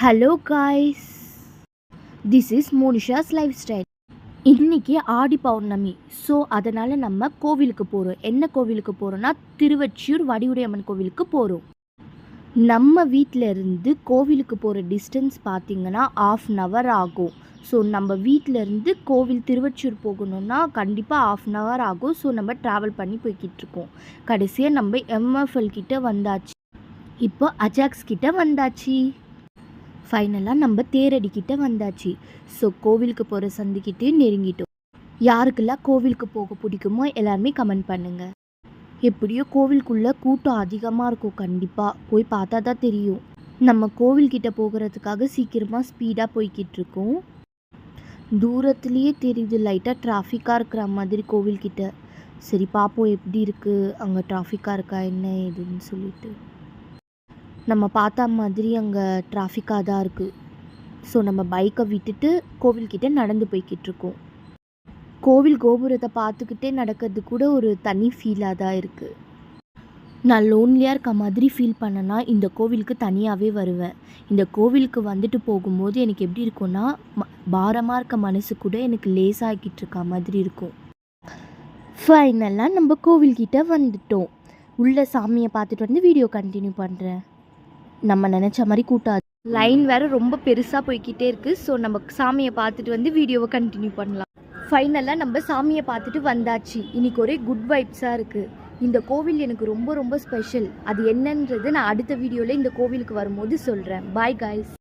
Hello guys this is மோனிஷாஸ் life style இன்னைக்கு ஆடி பௌர்ணமி. So அதனால் நம்ம கோவிலுக்கு போகிறோம் என்ன கோவிலுக்கு போகிறோன்னா திருவொற்றியூர் வடிவுடையம்மன் கோவிலுக்கு போகிறோம் நம்ம வீட்டில் இருந்து கோவிலுக்கு போகிற டிஸ்டன்ஸ் பார்த்திங்கன்னா ஆஃப் அன் ஹவர் ஆகும். ஸோ நம்ம வீட்டிலேருந்து கோவில் திருவொற்றியூர் போகணுன்னா கண்டிப்பாக ஆஃப் அன் ஹவர் ஆகும். ஸோ நம்ம ட்ராவல் பண்ணி போய்கிட்டு இருக்கோம். கடைசியாக நம்ம எம்எஃப்எல் கிட்டே வந்தாச்சு. இப்போ அஜாக்ஸ் கிட்டே வந்தாச்சு. ஃபைனலாக நம்ம தேரடிக்கிட்ட வந்தாச்சு. ஸோ கோவிலுக்கு போகிற சந்திக்கிட்டு நெருங்கிட்டோம். யாருக்கெல்லாம் கோவிலுக்கு போக பிடிக்குமோ எல்லாருமே கமெண்ட் பண்ணுங்கள் எப்படியோ கோவிலுக்குள்ளே கூட்டம் அதிகமாக இருக்கும். கண்டிப்பாக போய் பார்த்தா தான் தெரியும். நம்ம கோவில்கிட்ட போகிறதுக்காக சீக்கிரமாக ஸ்பீடாக போய்கிட்டு இருக்கோம். தூரத்துலேயே தெரியுது லைட்டாக டிராஃபிக்காக இருக்கிற மாதிரி கோவில்கிட்ட சரி பார்ப்போம் எப்படி இருக்குது அங்கே டிராஃபிக்காக இருக்கா? என்ன ஏதுன்னு சொல்லிட்டு. நம்ம பார்த்த மாதிரி அங்கே டிராஃபிக்காக தான் இருக்குது ஸோ நம்ம பைக்கை விட்டுட்டு கோவில்கிட்ட நடந்து போய்கிட்டு இருக்கோம். கோவில் கோபுரத்தை பார்த்துக்கிட்டே நடக்கிறது கூட ஒரு தனி ஃபீலாக தான் இருக்குது நான் லோன்லியாக இருக்க மாதிரி ஃபீல் பண்ணனா இந்த கோவிலுக்கு தனியாகவே வருவேன். இந்த கோவிலுக்கு வந்துட்டு போகும்போது எனக்கு எப்படி இருக்கும்னா ம- பாரமாக இருக்க மனசு கூட எனக்கு லேசாகிட்டு இருக்க மாதிரி இருக்கும். ஃபைனலாக நம்ம கோவில்கிட்ட வந்துட்டோம். உள்ள சாமியை பார்த்துட்டு வந்து வீடியோ கண்டினியூ பண்ணுறேன் நம்ம நினச்ச மாதிரி கூட்டாது. லைன் வேறு ரொம்ப பெருசாக போய்கிட்டே இருக்குது ஸோ நம்ம சாமியை பார்த்துட்டு வந்து வீடியோவை கண்டினியூ பண்ணலாம். ஃபைனலாக நம்ம சாமியை பார்த்துட்டு வந்தாச்சு. இன்னைக்கு ஒரே குட் வைப்ஸாக இருக்குது இந்த கோவில் எனக்கு ரொம்ப ரொம்ப ஸ்பெஷல் அது என்னன்றது நான் அடுத்த வீடியோவில் இந்த கோவிலுக்கு வரும்போது சொல்கிறேன் பாய் காய்ஸ்